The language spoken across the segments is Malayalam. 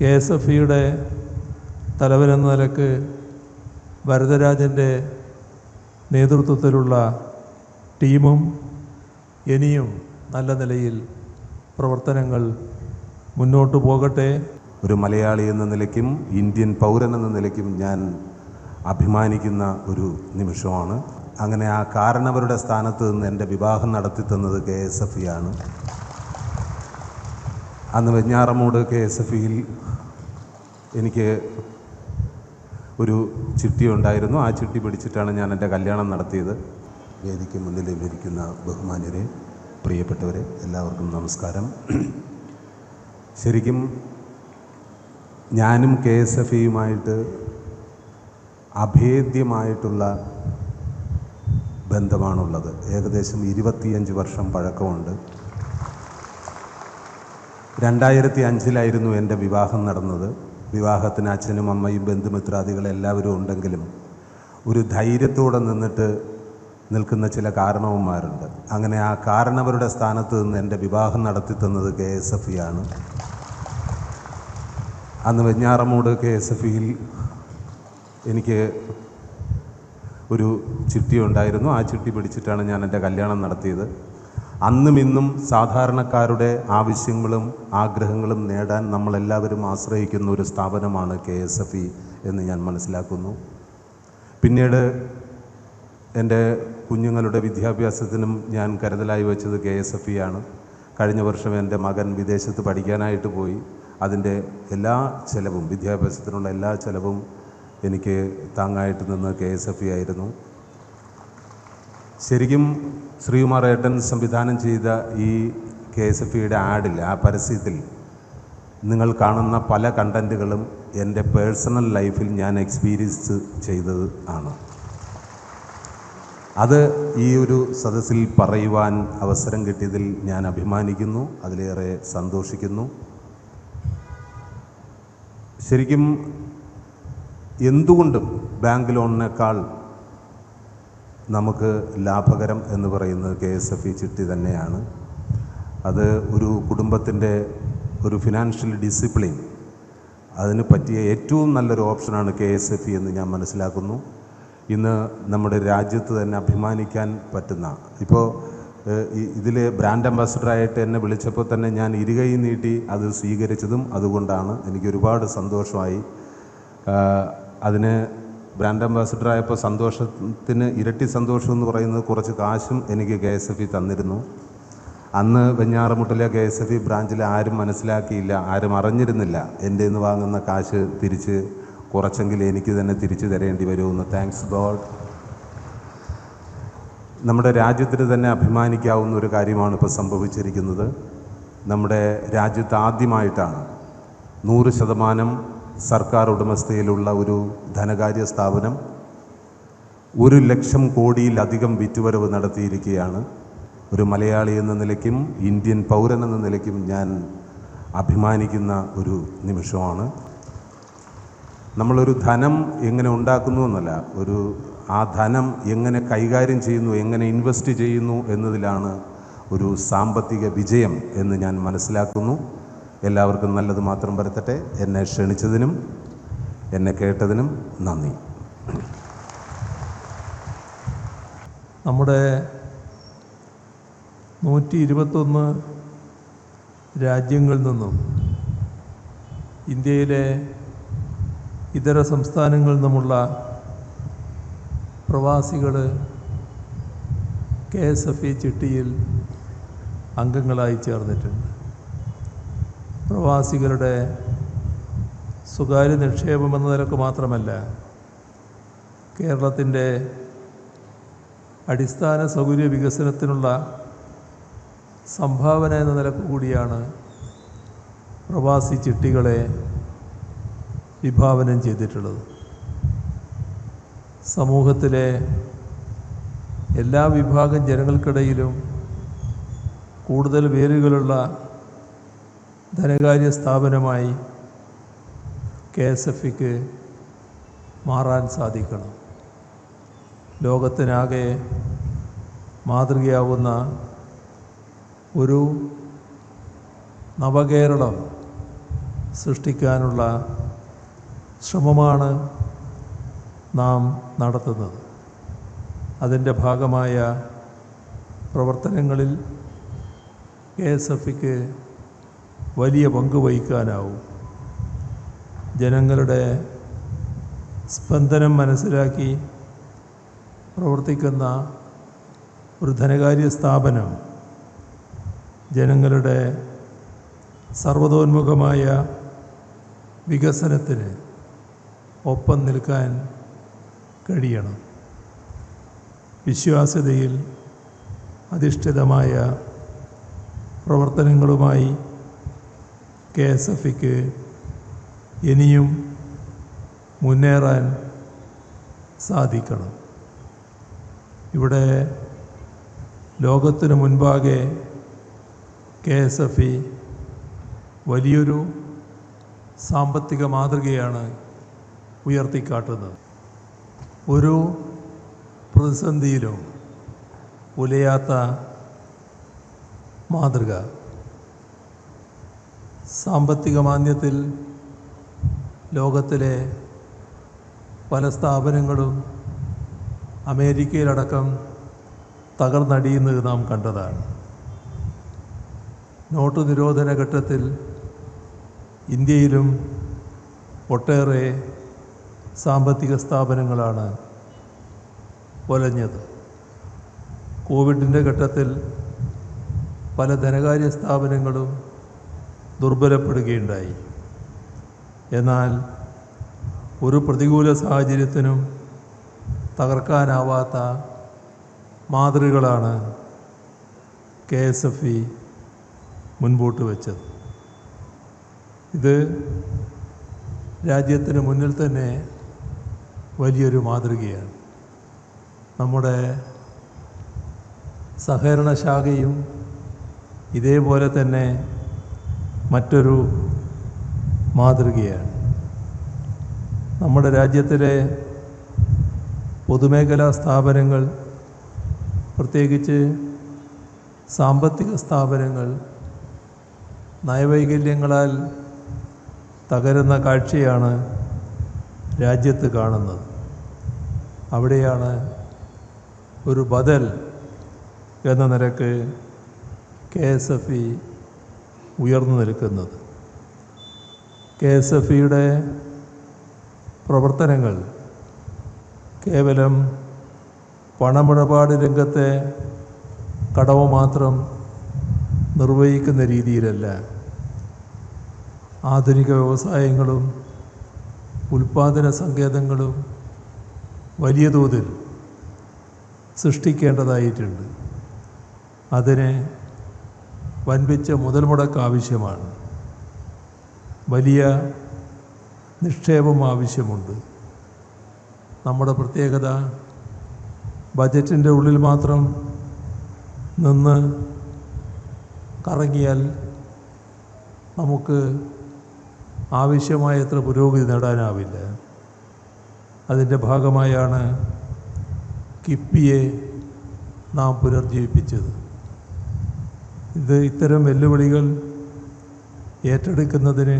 കെ എസ് എഫ് ഇയുടെ തലവനെന്ന നിലയ്ക്ക് ഭരതരാജന്റെ നേതൃത്വത്തിലുള്ള ടീമും ഇനിയും നല്ല നിലയിൽ പ്രവർത്തനങ്ങൾ മുന്നോട്ട് പോകട്ടെ. ഒരു മലയാളി എന്ന നിലയ്ക്കും ഇന്ത്യൻ പൗരൻ എന്ന നിലയ്ക്കും ഞാൻ അഭിമാനിക്കുന്ന ഒരു നിമിഷമാണ്. അങ്ങനെ ആ കാരണവരുടെ സ്ഥാനത്ത് നിന്ന് എന്റെ വിവാഹം നടത്തി തന്നത് കെ എസ് എഫ് ആണ്. അന്ന് വെഞ്ഞാറമൂട് കെ എസ് എഫ് ഇയിൽ എനിക്ക് ഒരു ചിട്ടി ഉണ്ടായിരുന്നു. ആ ചിട്ടി പിടിച്ചിട്ടാണ് ഞാൻ എന്റെ കല്യാണം നടത്തിയത്. വേദിക്ക് മുന്നിൽ ഇരിക്കുന്ന ബഹുമാന്യരെ പ്രിയപ്പെട്ടവരെ എല്ലാവർക്കും നമസ്കാരം. ശരിക്കും ഞാനും കെ എസ് എഫ് ഇയുമായിട്ട് അഭേദ്യമായിട്ടുള്ള ബന്ധമാണുള്ളത്. ഏകദേശം ഇരുപത്തിയഞ്ച് വർഷം പഴക്കമുണ്ട്. രണ്ടായിരത്തി അഞ്ചിലായിരുന്നു എന്റെ വിവാഹം നടന്നത്. വിവാഹത്തിന് അച്ഛനും അമ്മയും ബന്ധുമിത്രാദികൾ എല്ലാവരും ഉണ്ടെങ്കിലും ഒരു ധൈര്യത്തോടെ നിന്നിട്ട് നിൽക്കുന്ന ചില കാരണവന്മാരുണ്ട്. അങ്ങനെ ആ കാരണവരുടെ സ്ഥാനത്ത് നിന്ന് എന്റെ വിവാഹം നടത്തി തന്നത് കെ എസ് എഫ് ആണ്. അന്ന് വെഞ്ഞാറമൂട് കെ എസ് എഫ് ഇയിൽ എനിക്ക് ഒരു ചിട്ടി ഉണ്ടായിരുന്നു ആ ചിട്ടി പിടിച്ചിട്ടാണ് ഞാൻ എന്റെ കല്യാണം നടത്തിയത്. അന്നും ഇന്നും സാധാരണക്കാരുടെ ആവശ്യങ്ങളും ആഗ്രഹങ്ങളും നേടാൻ നമ്മളെല്ലാവരും ആശ്രയിക്കുന്ന ഒരു സ്ഥാപനമാണ് കെ എസ് എഫ് ഇ എന്ന് ഞാൻ മനസ്സിലാക്കുന്നു. പിന്നീട് എന്റെ കുഞ്ഞുങ്ങളുടെ വിദ്യാഭ്യാസത്തിനും ഞാൻ കരുതലായി വെച്ചത് കെ എസ് എഫ് ഇ ആണ്. കഴിഞ്ഞ വർഷം എന്റെ മകൻ വിദേശത്ത് പഠിക്കാനായിട്ട് പോയി. അതിന്റെ എല്ലാ ചിലവും വിദ്യാഭ്യാസത്തിനുള്ള എല്ലാ ചിലവും എനിക്ക് താങ്ങായിട്ട് നിന്ന് കെ എസ് എഫ് ഇ ആയിരുന്നു. ശരിക്കും ശ്രീകുമാർ ഏട്ടൻ സംവിധാനം ചെയ്ത ഈ കെ എസ് എഫ് ഇയുടെ ആഡിൽ ആ പരസ്യത്തിൽ നിങ്ങൾ കാണുന്ന പല കണ്ടന്റുകളും എന്റെ പേഴ്സണൽ ലൈഫിൽ ഞാൻ എക്സ്പീരിയൻസ് ചെയ്തത് ആണ്. അത് ഈ ഒരു സദസ്സിൽ പറയുവാൻ അവസരം കിട്ടിയതിൽ ഞാൻ അഭിമാനിക്കുന്നു അതിലേറെ സന്തോഷിക്കുന്നു. ശരിക്കും എന്തുകൊണ്ടും ബാങ്ക് ലോണിനേക്കാൾ നമുക്ക് ലാഭകരം എന്ന് പറയുന്നത് കെ എസ് എഫ് ഇ ചിട്ടി തന്നെയാണ്. അത് ഒരു കുടുംബത്തിന്റെ ഒരു ഫിനാൻഷ്യൽ ഡിസിപ്ലിൻ അതിന് പറ്റിയ ഏറ്റവും നല്ലൊരു ഓപ്ഷനാണ് കെ എസ് എഫ് ഇ എന്ന് ഞാൻ മനസ്സിലാക്കുന്നു. ഇന്ന് നമ്മുടെ രാജ്യത്ത് തന്നെ അഭിമാനിക്കാൻ പറ്റുന്ന ഇപ്പോൾ ഇതിൽ ബ്രാൻഡ് അംബാസഡറായിട്ട് എന്നെ വിളിച്ചപ്പോൾ തന്നെ ഞാൻ ഇരുകൈ നീട്ടി അത് സ്വീകരിച്ചതും അതുകൊണ്ടാണ് എനിക്ക് ഒരുപാട് സന്തോഷമായി. അതിന് ബ്രാൻഡ് അംബാസഡറായപ്പോൾ സന്തോഷത്തിന് ഇരട്ടി സന്തോഷം എന്ന് പറയുന്നത് കുറച്ച് കാശും എനിക്ക് കെ എസ് എഫ് ഇ തന്നിരുന്നു. അന്ന് വെഞ്ഞാറമുട്ടിലെ കെ എസ് എഫ് ഇ ബ്രാഞ്ചിൽ ആരും മനസ്സിലാക്കിയില്ല ആരും അറിഞ്ഞിരുന്നില്ല. എന്റെ നിന്ന് വാങ്ങുന്ന കാശ് തിരിച്ച് കുറച്ചെങ്കിൽ എനിക്ക് തന്നെ തിരിച്ചു തരേണ്ടി വരുമെന്ന്. താങ്ക്സ് ഗോഡ് നമ്മുടെ രാജ്യത്തിന് തന്നെ അഭിമാനിക്കാവുന്ന ഒരു കാര്യമാണ് ഇപ്പോൾ സംഭവിച്ചിരിക്കുന്നത്. നമ്മുടെ രാജ്യത്ത് ആദ്യമായിട്ടാണ് നൂറ് ശതമാനം സർക്കാർ ഉടമസ്ഥയിലുള്ള ഒരു ധനകാര്യ സ്ഥാപനം ഒരു ലക്ഷം കോടിയിലധികം വിറ്റുവരവ് നടത്തിയിരിക്കുകയാണ്. ഒരു മലയാളി എന്ന നിലയ്ക്കും ഇന്ത്യൻ പൗരൻ എന്ന നിലയ്ക്കും ഞാൻ അഭിമാനിക്കുന്ന ഒരു നിമിഷമാണ്. നമ്മളൊരു ധനം എങ്ങനെ ഉണ്ടാക്കുന്നു എന്നല്ല ഒരു ആ ധനം എങ്ങനെ കൈകാര്യം ചെയ്യുന്നു എങ്ങനെ ഇൻവെസ്റ്റ് ചെയ്യുന്നു എന്നതിലാണ് ഒരു സാമ്പത്തിക വിജയം എന്ന് ഞാൻ മനസ്സിലാക്കുന്നു. എല്ലാവർക്കും നല്ലത് മാത്രം വരുത്തട്ടെ എന്നെ ക്ഷണിച്ചതിനും എന്നെ കേട്ടതിനും നന്ദി. നമ്മുടെ നൂറ്റി ഇരുപത്തൊന്ന് രാജ്യങ്ങളിൽ നിന്നും ഇന്ത്യയിലെ ഇതര സംസ്ഥാനങ്ങളിൽ നിന്നുമുള്ള പ്രവാസികൾ കെ എസ് എഫ് ഇ ചിട്ടിയിൽ അംഗങ്ങളായി ചേർന്നിട്ടുണ്ട്. പ്രവാസികളുടെ സ്വകാര്യ നിക്ഷേപം എന്ന നിലയ്ക്ക് മാത്രമല്ല കേരളത്തിന്റെ അടിസ്ഥാന സൗകര്യ വികസനത്തിനുള്ള സംഭാവന എന്ന നിലയ്ക്ക് കൂടിയാണ് പ്രവാസി ചിട്ടികളെ വിഭാവനം ചെയ്തിട്ടുള്ളത്. സമൂഹത്തിലെ എല്ലാ വിഭാഗം ജനങ്ങൾക്കിടയിലും കൂടുതൽ വേരുകളുള്ള ധനകാര്യ സ്ഥാപനമായി കെ എസ് എഫ് ഇക്ക് മാറാൻ സാധിക്കണം. ലോകത്തിനാകെ മാതൃകയാവുന്ന ഒരു നവകേരളം സൃഷ്ടിക്കാനുള്ള ശ്രമമാണ് നാം നടത്തുന്നത്. അതിന്റെ ഭാഗമായ പ്രവർത്തനങ്ങളിൽ കെ എസ് എഫിക്ക് വലിയ പങ്ക് വഹിക്കാനാവും. ജനങ്ങളുടെ സ്പന്ദനം മനസ്സിലാക്കി പ്രവർത്തിക്കുന്ന ഒരു ധനകാര്യ സ്ഥാപനം ജനങ്ങളുടെ സർവതോന്മുഖമായ വികസനത്തിന് ഒപ്പം നിൽക്കാൻ കഴിയണം. വിശ്വാസ്യതയിൽ അധിഷ്ഠിതമായ പ്രവർത്തനങ്ങളുമായി കെ എസ് എഫിക്ക് ഇനിയും മുന്നേറാൻ സാധിക്കണം. ഇവിടെ ലോകത്തിന് മുൻപാകെ കെ എസ് എഫ് ഇ വലിയൊരു സാമ്പത്തിക മാതൃകയാണ് ഉയർത്തിക്കാട്ടുന്നത്. ഒരു പ്രതിസന്ധിയിലും ഉലയാത്ത മാതൃക. സാമ്പത്തിക മാന്ദ്യത്തിൽ ലോകത്തിലെ പല സ്ഥാപനങ്ങളും അമേരിക്കയിലടക്കം തകർന്നടിയുന്നത് നാം കണ്ടതാണ്. നോട്ട് നിരോധന ഘട്ടത്തിൽ ഇന്ത്യയിലും ഒട്ടേറെ സാമ്പത്തിക സ്ഥാപനങ്ങളാണ് ഒലഞ്ഞത്. കോവിഡിന്റെ ഘട്ടത്തിൽ പല ധനകാര്യ സ്ഥാപനങ്ങളും ദുർബലപ്പെടുകയുണ്ടായി. എന്നാൽ ഒരു പ്രതികൂല സാഹചര്യത്തിനും തകർക്കാനാവാത്ത മാതൃകളാണ് കെ എസ് എഫ് ഇ മുൻപോട്ട് വെച്ചത്. ഇത് രാജ്യത്തിന് മുന്നിൽ തന്നെ വലിയൊരു മാതൃകയാണ്. നമ്മുടെ സഹകരണ ശാഖയും ഇതേപോലെ തന്നെ മറ്റൊരു മാതൃകയാണ്. നമ്മുടെ രാജ്യത്തിലെ പൊതുമേഖലാ സ്ഥാപനങ്ങൾ പ്രത്യേകിച്ച് സാമ്പത്തിക സ്ഥാപനങ്ങൾ നയവൈകല്യങ്ങളാൽ തകരുന്ന കാഴ്ചയാണ് രാജ്യത്ത് കാണുന്നത്. അവിടെയാണ് ഒരു ബദൽ എന്ന നിരക്ക് കെ എസ് എഫ് ഇ ഉയർന്നു നിൽക്കുന്നത്. കെ എസ് എഫ് ഇയുടെ പ്രവർത്തനങ്ങൾ കേവലം പണമിടപാട് രംഗത്തെ കടവ് മാത്രം നിർവഹിക്കുന്ന രീതിയിലല്ല. ആധുനിക വ്യവസായങ്ങളും ഉൽപാദന സങ്കേതങ്ങളും വലിയ തോതിൽ സൃഷ്ടിക്കേണ്ടതായിട്ടുണ്ട്. അതിന് വൻപിച്ച മുതൽ മുടക്ക് ആവശ്യമാണ്. വലിയ നിക്ഷേപം ആവശ്യമുണ്ട്. നമ്മുടെ പ്രത്യേകത ബജറ്റിന്റെ ഉള്ളിൽ മാത്രം നിന്ന് കറങ്ങിയാൽ നമുക്ക് ആവശ്യമായ എത്ര പുരോഗതി നേടാനാവില്ല. അതിന്റെ ഭാഗമായാണ് കിപ്പിയെ നാം പുനർജീവിപ്പിച്ചത്. ഇത് ഇത്തരം വെല്ലുവിളികൾ ഏറ്റെടുക്കുന്നതിന്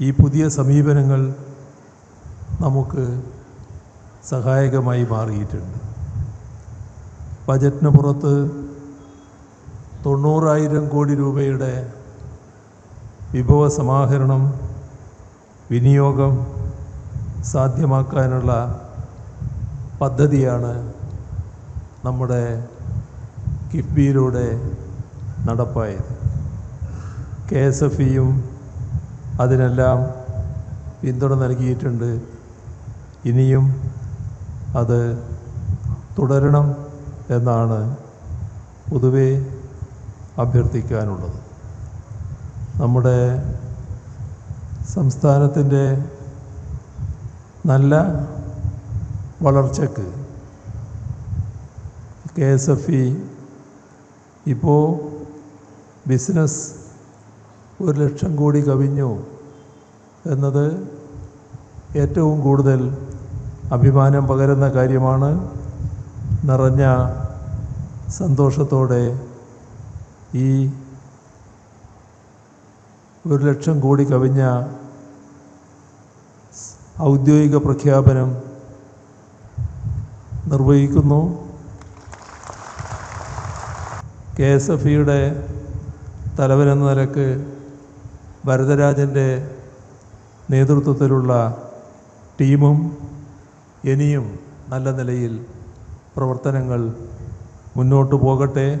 ഈ പുതിയ സമീപനങ്ങൾ നമുക്ക് സഹായകമായി മാറിയിട്ടുണ്ട്. ബജറ്റിന് പുറത്ത് തൊണ്ണൂറായിരം കോടി രൂപയുടെ വിഭവ സമാഹരണം വിനിയോഗം സാധ്യമാക്കാനുള്ള പദ്ധതിയാണ് നമ്മുടെ കിഫ്ബിയിലൂടെ നടപ്പായത്. കെ എസ് എഫ് ഇയും അതിനെല്ലാം പിന്തുണ നൽകിയിട്ടുണ്ട്. ഇനിയും അത് തുടരണം എന്നാണ് പൊതുവെ അഭ്യർത്ഥിക്കാനുള്ളത്. നമ്മുടെ സംസ്ഥാനത്തിന്റെ നല്ല വളർച്ചക്ക് കെ എസ് എഫ് ഇ ഇപ്പോൾ ബിസിനസ് ഒരു ലക്ഷം കോടി കവിഞ്ഞു എന്നത് ഏറ്റവും കൂടുതൽ അഭിമാനം പകരുന്ന കാര്യമാണ്. നിറഞ്ഞ സന്തോഷത്തോടെ ഈ ഒരു ലക്ഷം കോടി കവിഞ്ഞ ഔദ്യോഗിക പ്രഖ്യാപനം നിർവഹിക്കുന്നു. കെ എസ് എഫ് ഇയുടെ തലവനെന്ന നിലയ്ക്ക് ഭരതരാജന്റെ നേതൃത്വത്തിലുള്ള ടീമും ഇനിയും നല്ല നിലയിൽ പ്രവർത്തനങ്ങൾ മുന്നോട്ട് പോകട്ടെ.